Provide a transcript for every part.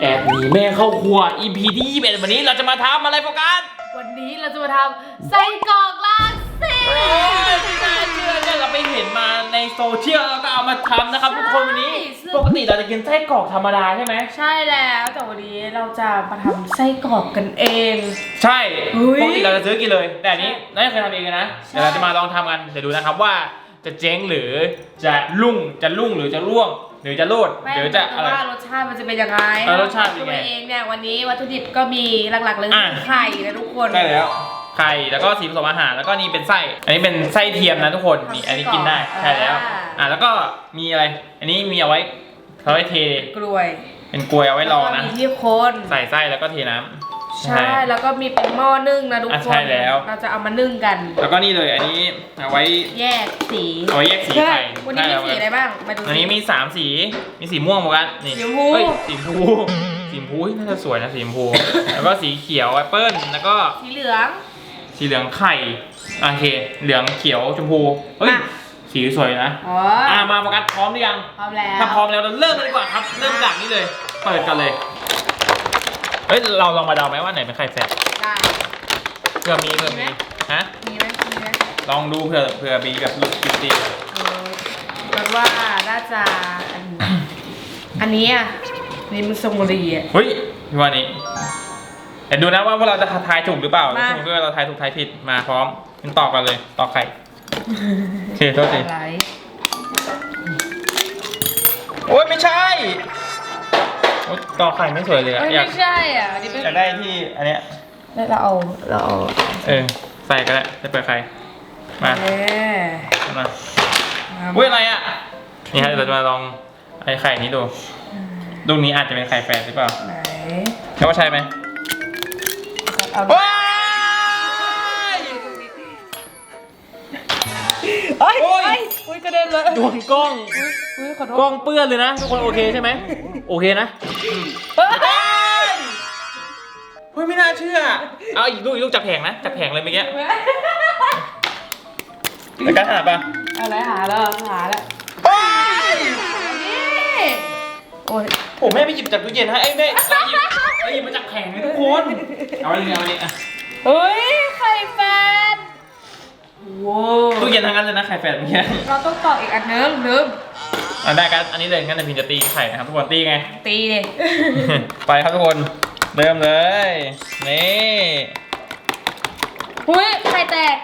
แอบหนีแม่เข้าครัว EP ที่21วันนี้เราจะมาทำอะไรโฟกัสวันนี้เราจะมาทำไส้กรอกลาเซ่โอ้ยไม่น่าเชื่อเนี่ยเราไปเห็นมาในโซเชียลแล้วก็เอามาทำนะครับทุกคนวันนี้ ปกติเราจะกินไส้กรอกธรรมดาใช่ไหม ใช่แล้วแต่วันนี้เราจะมาทำไส้กรอกกันเอง ใช่เฮ้ยปกติเราจะซื้อกินเลย แต่อันนี้นายเคยทำเองนะ ใช่ เดี๋ยวเราจะมาลองทำกัน เดี๋ยวดูนะครับว่าจะเจ๊งหรือจะรุ่ง จะรุ่งหรือจะร่วง หรือจะโลดไม่หรือจะอะไร ว่ารสชาติมันจะเป็นยังไงเออรสชาติเป็นไงตัวเองเนี่ยวันนี้วัตถุดิบก็มีหลักๆเลยอะคือไข่นะทุกคนใช่แล้ว ไข่แล้วก็สีผสมอาหารแล้วก็นี่เป็นไส้ อันนี้เป็นไส้เทียมนะทุกคนนี่อันนี้กินได้ใช่แล้วอะแล้วก็มีอะไร อันนี้มีเอาไว้เขาไว้เทกล้วยเป็นกลวยเอาไว้รองนะ แล้วก็มีที่คนใส่ไส้แล้วก็เทน้ำ ใช่ แล้วก็มีเป็นหม้อนึ่งนะทุกอะคใช่นแล้ว เราจะเอามานึ่งกัน แล้วก็นี่เลยอันนี้เอาไว้ แยกสีเอาไว้แยกสีไข่วันนี้มีสีอะไรบ้างมาดูอันนี้มีสามสี มีสีม่วงเหมือนกันนี่สีชมพูเฮ้ยสีชมพูสีชมพูเฮ้ยน่าจะสวยนะสีชมพู แล้วก็สีเขียวแอปเปิ้ลแล้วก็สีเหลือง สีเหลืองไข่อะโอเค เหลืองเขียวชมพูเฮ้ยอะสีสวยนะอ๋ออะมาโฟกัสพร้อมหรือยัง พร้อมแล้วถ้าพร้อมแล้วเราเริ่มเลยดีกว่าครับ เริ่มจากนี้เลย เปิดกันเลย เฮ้ยเราลองมาเดาไหมว่าไหนเป็นไข่แฟดได้เผื่อมีเผื่อมีไหมมีฮะ มีไหมมีไหมลองดูเผื่อเผื่อมีแบบหลุดติดติดเออแบบว่าน่าจะอันอันนี้อะนี่มันทรงรีอะเฮ้ยพี่ว่านี้เดี๋ยวดูนะว่าพวกเราจะทายถูกหรือเปล่ามา ถ้าสมมติว่าเราทายถูกทายผิดมาพร้อมเป็นตอบกันเลยตอบไข่โอเคโทษทีอะไรโอ้ยไม่ใช่ โอ๊ยตอบไข่ไม่สวยเลยอะเอ้ยอยากไม่ใช่อะอันนี้เป็นอยากได้ที่อันเนี้ยแล้วเราเอาเราเอาเออใส่ก็ได้จะเปิดไข่มาเอ๊ะมามาอุ้ยอะไรอะนี่ฮะเราจะมาลองไอ้ไข่นี้ดูลูกนี้อาจจะเป็นไข่แฝดหรือเปล่าไหนแล้วว่าใช่ไหมเอาว้ายโอ้ยโอ้โอ้ยยโอ้ยกระเด็นเลยโดนกล้อง อุ้ยขอโทกล้อษงเปื้อนเลยนะทุกคนโอเคใช่ไหมโอเคนะ เอ้ยเฮ้ยไม่น่าเชื่อ เอาอีกลูกอีกลูกจับแผงนะจับแผงเลยเมื่อกี้แล้วการถนัดปะอะไรหาแล้วหาแล้วนี่โอ้ยผมแม่ไปหยิบจากตู้เย็นฮะไอ้แม่เอาหยิบเอาหยิบมาจากแผงเลยทุกคน เอาไปเลยเอาไปเลยอะเฮ้ยไข่แฟนว้าวตู้เย็นทั้งนั้นเลยนะไข่แฝดเมื่อกี้เราต้องต่ออีกอันนึงนึง อะได้กันอันนี้เลยงั้นเดี๋ยวพิมจะตีไข่นะครับทุกคนตีไง ตีดิไปครับทุกคนเริ่มเลย นี่ หุ้ยไข่แตก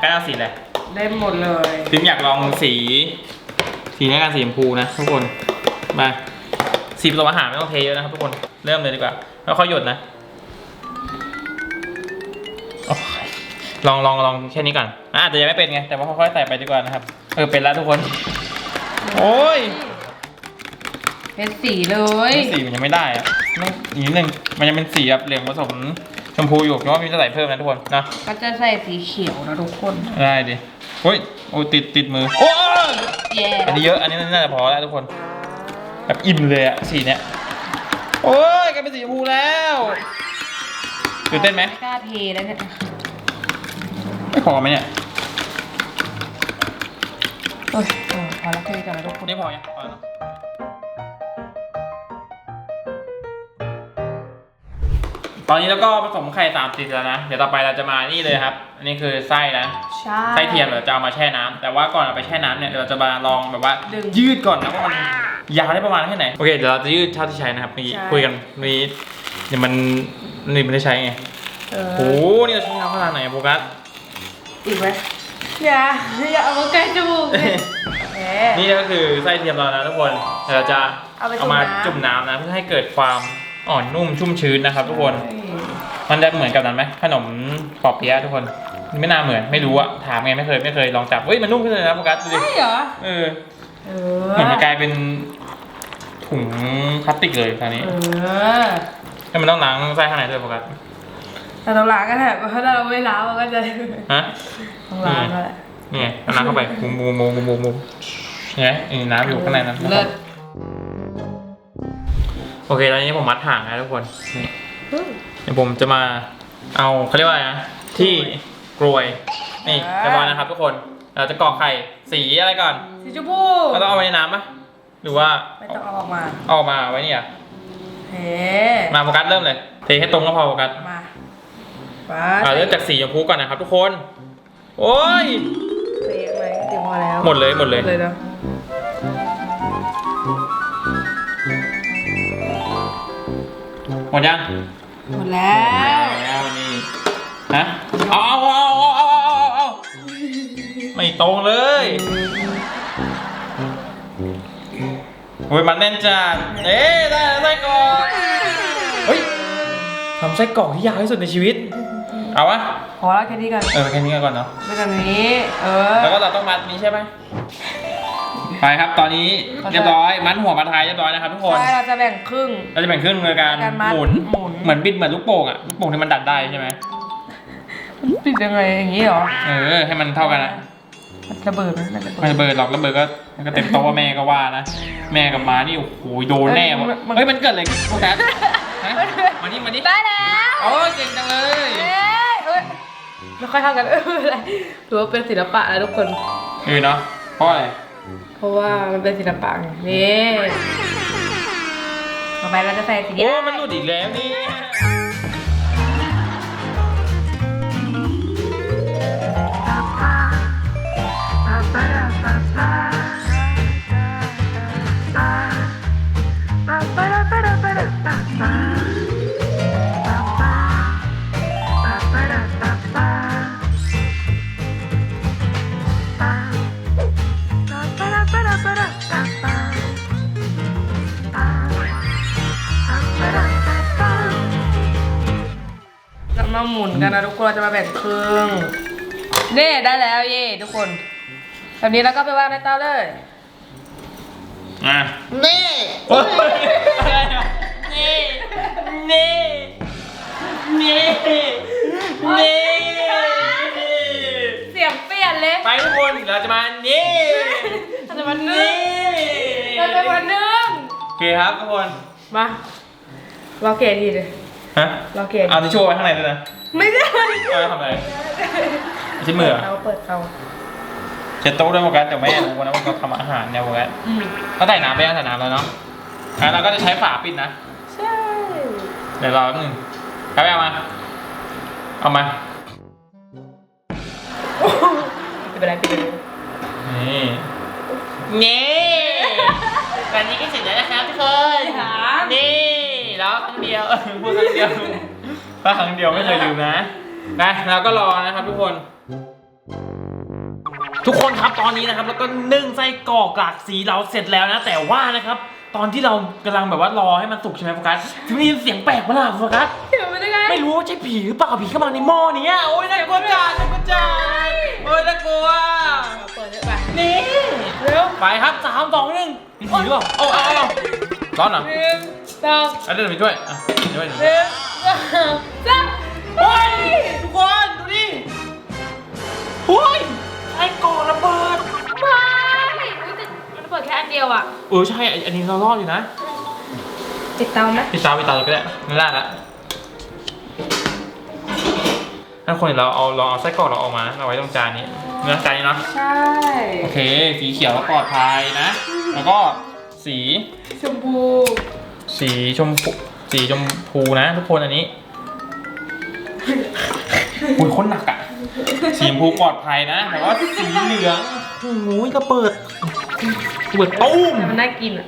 แล้วใกล้เอาสีแล้วได้หมดเลยพิมอยากลองสี สีในการสีชมพูนะทุกคน มา สีผสมอาหารไม่ต้องเทเยอะนะครับทุกคน เริ่มเลยดีกว่าแล้วค่อยหยดนะโอ้ยลองลองลองแค่นี้ก่อนอะอาจจะยังไม่เป็นไง แต่ว่าค่อยๆใส่ไปดีกว่านะครับ เออ เป็นแล้วทุกคน โอ้ยเป็นสีเลย สีมันยังไม่ได้อะต้องอีกนิดนึง มันยังเป็นสีแบบเหลืองผสมช มพูอยู่เพราะว่าพิมจะใส่เพิ่มนะทุกคนนะก็จะใส่สีเขียวนะทุกคน ได้ดิโอ้ยโอ้ยติดติดมือโอ้ยแย่อันนี้เยอะอันนี้น่าจะพอแล้วทุกคนแบบอิ่มเลยอะสีเนี้ยโอ้ยกลายเป็นสีชมพูแล้วตื่นเต้นไหมไม่กล้าเทแล้วเนี่ยไม่พอไหมเนี่ยโอ้ยโอ้ยพอแล้วเทกันแล้วทุกคนนี่พอยังพอแล้ว ตอนนี้เราก็ผสมไข่สามสีแล้วนะ เดี๋ยวต่อไปเราจะมานี่เลยครับ อันนี้คือไส้นะ ใช่ ไส้เทียมเดี๋ยวจะเอามาแช่น้ำแต่ว่าก่อนเอาไปแช่น้ำเนี่ยเดี๋ยวเราจะมาลองแบบว่า ดึงยืดก่อนนะว่ามันยาวได้ประมาณแค่ไหน โอเคเดี๋ยวเราจะยืดเท่าที่ใช้นะครับนี่ใช่ คุยกันนี่เดี๋ยวมันนี่ไม่ได้ใช้ไงเออโอ้โหนี่เราใช้ยาวขนาดไหนโฟกัส อีกไหมอย่าอย่าเอามาใกล้จมูกเลยแหมนี่ก็คือไส้เทียมเรานะทุกคนเดี๋ยวเราจะเอาไปจุ่มมาน้ำจุ่มน้ำนะเพื่อให้เกิดความ อ่อนนุ่มชุ่มชื้นนะครับ ทุกคน มันจะเหมือนกับนั้นไหมขนมปอบเปี๊ยะทุกคน ไม่น่าเหมือนไม่รู้อะถามไงไม่เคยไม่เคยลองจับเฮ้ยมันนุ่มขึ้นเลยนะโฟกัสดูดิใช่เหรอเออเอเหมือนมันกลายเป็นถุงพลาสติกเลยคราวนี้เออให้มันต้องล้างไส้ข้างในด้วยโฟกัสแต่ต้องล้างกันแหละเพราะถ้าเราไม่ล้างมันก็จะฮะต้องล้างก็แหละนี่ไงเอาน้ำเข้าไปมุมมุมมุมมุมมุมมุมเนี่ยนี่น้ำอยู่ข้างในนั้นเลิศ โอเคตอนนี้ผมมัดห่างนะทุกคนนี่เดี๋ยวผมจะมาเอาเขาเรียกว่าอะไรนะที่กรวยนี่เรียบร้อยนะครับ ทุกคนเราจะกรอกไข่สีอะไรก่อนสีชมพูเราต้องเอาไว้ในน้ำปะหรือว่าไม่ต้องเอาออกมาเอาออกมาไว้เนี่ยเฮ้มาโฟกัสเริ่มเลยเทให้ตรงก็พอโฟกัสมาไปอ่าเริ่มจากสีชมพูก่อนนะครับ ทุกคน โอ้ยเทไหมเตรียมพอแล้วหมดเลยหมดเลยเลยเนาะ หมดยังหมดแล้ว หมดแล้วนี่ฮะเอาเอาเอาเอาเอาเอาไม่ตรงเลยโว้ยมันแน่นจานเอ๊ะได้ไส้กรอกเฮ้ยทำไส้กรอกที่ยาวที่สุดในชีวิต เอาวะพอแล้วแค่นี้ก่อนเออแค่นี้ก่อนเนาะ ด้วยกันนี้ เออ แล้วก็เราต้องมัดนี้ใช่ไหม ไปครับตอนนี้เรียบร้อยมัดหัวมัดท้ายเรียบร้อยนะครับทุกคน ใช่เราจะแบ่งครึ่ง เราจะแบ่งครึ่งโดยการการมัดหมุนหมุน เหมือนบิดเหมือนลูกโป่งอะลูกโป่งที่มันดัดได้ใช่ไหมติดยังไงอย่างนี้เหรอเออให้มันเท่ากันนะมันระเบิดไหมมันระเบิไม่ดระเบิดหรอกระเบิดก็ก็เต็มโต๊ะแม่ก็ว่านะแม่กับมานี่โอ้โหโดนแน่วะเอ้ยมันเฮ้ยมันเกิดอะไรขึ้นโฟกัสฮะมานี่มานี่ได้แล้วโอ้ยเก่งจังเลยเอ้ยเอ้ยไม่ค่อยเท่ากันเออไม่เป็นไรถือว่าเป็นศิลปะแล้วทุกคนเออเนาะเพราะอะไร เพราะว่ามันเป็นศิลปะไงนี่ต่อไปเราจะใส่สีโอ้ มันหลุดอีกแล้วนี่เมาหมุนกันนะทุกคนเราจะมาแบ่งครึ่งนี่ได้แล้วเย่ทุกคน แบบนี้แล้วก็ไปวางในเตาเลยอะนี่โอ้ยอะไรอะนี่นี่นี่นี่เสียงเปลี่ยนเลยไปทุกคนเราจะมานี่เราจะมานึ่นี่งเราจะมานึ่งโอเคครับทุกคนมาเราเกลียดดีเลย ฮะเราเกลียดเอาทิชชู่ไว้ข้างในด้วยนะไม่ได้เอาทำอะไรใช้มือเหรอเราเปิดเตาเช็ดโต๊ะด้วยโฟกัสแต่ไม่รู้นะว่าเราทำอาหารเนี่ยโฟกัสอืมเขาใส่น้ำไปยังใส่น้ำแล้วเนาะอะเราก็จะใช้ฝาปิดนะใช่เดี๋ยวรอแป๊บนึงเอาไปเอามาเอามาไม่เป็นไรปิดเลยนี่นี่แบบนี้ก็เสร็จแล้วนะครับทุกคนค่ะนี่แล้ว ครั้งเดียวเออพูดครั้งเดียวถ้าครั้งเดียวไม่เคยลืมนะนะเราก็รอนะครับทุกคน ทุกคนครับตอนนี้นะครับ แล้วก็นึ่งไส้กรอกกากสีเราเสร็จแล้วนะ แต่ว่านะครับ ตอนที่เรากำลังแบบว่ารอให้มันสุกใช่ไหมโฟกัสถึงได้ยินเสียงแปลกประหลาดโฟกัสเดี๋ยวมันยังไง ไม่รู้ว่าใช่ผีหรือเปล่าผีเข้ามาในหม้อเนี้ยโอ้ยน่ากลัวจังน่ากลัวจังโอ้ยน่ากลัวเราเปิดเยอะไปนี่เร็วไปครับสามสองหนึ่งมีผีหรือเปล่าเอาเอาเอาร้อนเหรอหนึ่ง สองเอาเดี๋ยวไปช่วยอะช่วยหน่อยหนึ่งสองสามโอ้ยทุกคนดูดิโอ้ยไอ้กรอกระเบิดไม่อุ๊ยแต่มันเปิดแค่อันเดียวอะเออใช่อันนี้เรารอดอยู่นะติดเตาไหมพี่ตาพี่ตาเราก็ได้ไม่ได้ละถ้าคนเดี๋ยวเราเอาเราเอาไส้กรอกเราออกมาเราไว้ตรงจานนี้เนื้อจานนี้เนาะใช่ โอเค สีเขียวแล้วปลอดภัยนะ แล้วก็สีชมพู สีชมพูสีชมพูนะทุกคนอันนี้อุ้ยคนหนักอะสีชมพูปลอดภัยนะแต่ว่าสีเหลืองโอ้โหก็เปิดเปิดตุ้มแต่มันน่ากินอะ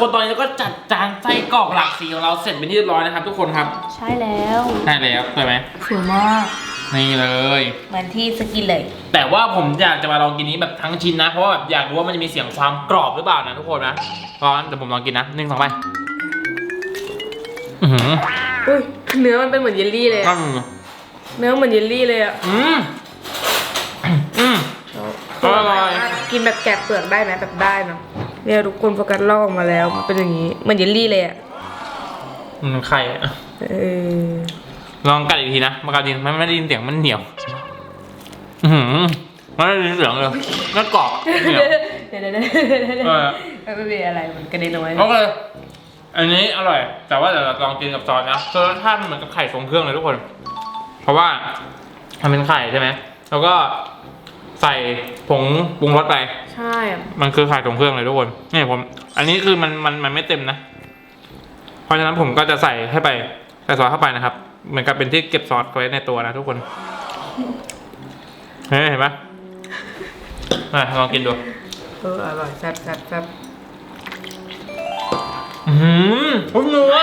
ทุกคนตอนนี้เราก็จัดจานไส้กรอกหลากสีของเราเสร็จเป็นที่เรียบร้อยนะครับ ทุกคนครับใช่แล้วได้แล้วสวยไหมสวยมากนี่เลย เหมือนที่สกินเลย แต่ว่าผมอยากจะมาลองกินนี้แบบทั้งชิ้นนะ เพราะว่าแบบอยากรู้ว่ามันจะมีเสียงความกรอบหรือเปล่านะทุกคนนะเพราะงั้นเดี๋ยวผมลองกินนะหนึ่งสองไปอือหืออุ้ยเนื้อมันเป็นเหมือนเยลลี่เลยอือะมเนื้อเหมือนเยลลี่เลยอะอืมอืมอร่อย กินแบบแกะเปลือกได้ไหมแบบได้เนาะ เนี่ยทุกคนโฟกัสลอกออกมาแล้ว มันเป็นอย่างนี้เหมือนเยลลี่เลยอะมันไข่อะเออลองกัดอีกทีนะมากัดดินมันไม่ได้ยินเสียงมันเหนียว อือหือไม่ได้ยินเสียงเลยแล้วกรอบเหนียว เดี๋ยวเดี๋ยวเดี๋ยวเดี๋ยวเออ ไม่มีอะไรมันกระเด็นออกมาโอเคอันนี้อร่อย แต่ว่าเดี๋ยวเราลองกินกับซอสนะรสชาติมันเหมือนกับไข่ทรงเครื่องเลยทุกคน เพราะว่ามันเป็นไข่ใช่ไหม แล้วก็ใส่ผงปรุงรสไป ใช่อะมันคือไข่ทรงเครื่องเลยทุกคนนี่ผม อันนี้คือมันมันมันไม่เต็มนะ เพราะฉะนั้นผมก็จะใส่ให้ไปใส่ซอสเข้าไปนะครับ เหมือนกับเป็นที่เก็บซอสไว้ในตัวนะทุกคนเฮ้ยเห็นปะมาลองกินดู เอออร่อยแซ่บแซ่บแซ่บอืมพุ่มนัว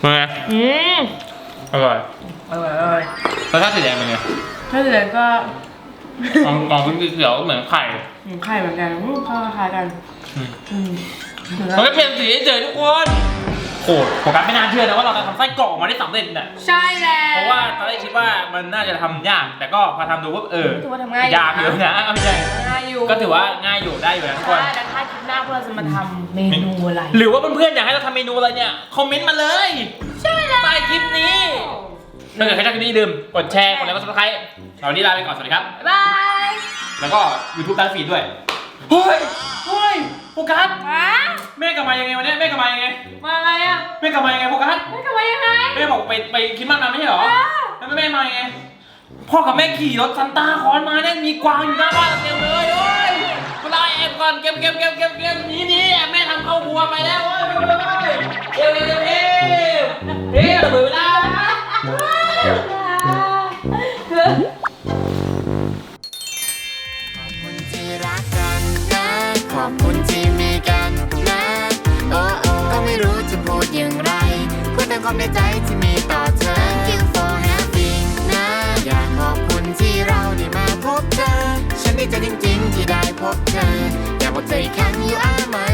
เป็นไงอืม อร่อยอร่อยอร่อยรสชาติสีแดงเป็นไงถ้าเหลือก็ลองลองกินเขียวๆเหมือนไข่อืมไข่เหมือนกันอืมข้าวคล้ายกัน อืมอืมมันก็เปลี่ยนสีเฉยๆทุกคนโอ้โหกัสไม่น่าเชื่อนะว่าเราจะทำไส้กรอกออกมาได้สำเร็จเนี่ยใช่แล้ว เพราะว่าตอนแรกคิดว่ามันน่าจะทำยาก แต่ก็พอทำดูปุ๊บเออถือว่าทำง่ายอยู่ยากอยู่นะเอาไม่ใช่ง่ายอยู่ก็ถือว่าง่ายอยู่ได้อยู่นะทุกคน ใช่แต่ถ้าคลิปหน้าพวกเราจะมาทำเมนูอะไร หรือว่าเพื่อนๆอยากให้เราทำเมนูอะไรเนี่ย คอมเมนต์มาเลย ใช่แล้วใต้คลิปนี้ถ้าเกิดใครชอบคลิปนี้อย่าลืมกดแชร์กดไลค์กดซับสไครต์เราวันนี้ลาไปก่อนสวัสดีครับบายแล้วก็ YouTube ด้านฟีดด้วย เฮ้ย เฮ้ยโฟกัสฮะแม่กลับมายังไงวันนี้แม่กลับมายังไง มาไงอะแม่กลับมายังไงโฟกัสไม่ทำไมยังไงแม่บอกไปไปคิดมากนะไม่ใช่เหรออ่าแล้วแม่มายังไง พ่อกับแม่ขี่รถซันต้าคอนมาเนี่ยมีกวางอยู่หน้าบ้านเต็มเลยโอ้ยเวลาแอบก่อนเก็บเก็บเก็บเก็บเก็บหนีหนีแอบแม่ทำเข้าบัวไปแล้วโอ้ยโอ้ยเอวเอวเอวเอวเอวระ เบิดเวลาขอบคุณที่รักกันนะขอบคุณที่มีกันนะ โอ้โอ้ก็ไม่รู้จะพูดอย่างไร พูดแต่ความในใจที่มีต่อเธอ Thank you for having นะ อยากขอบคุณที่เราได้มาพบเธอ ฉันดีใจจริงๆที่ได้พบเธอ อยากบอกเธออีกครั้ง you are my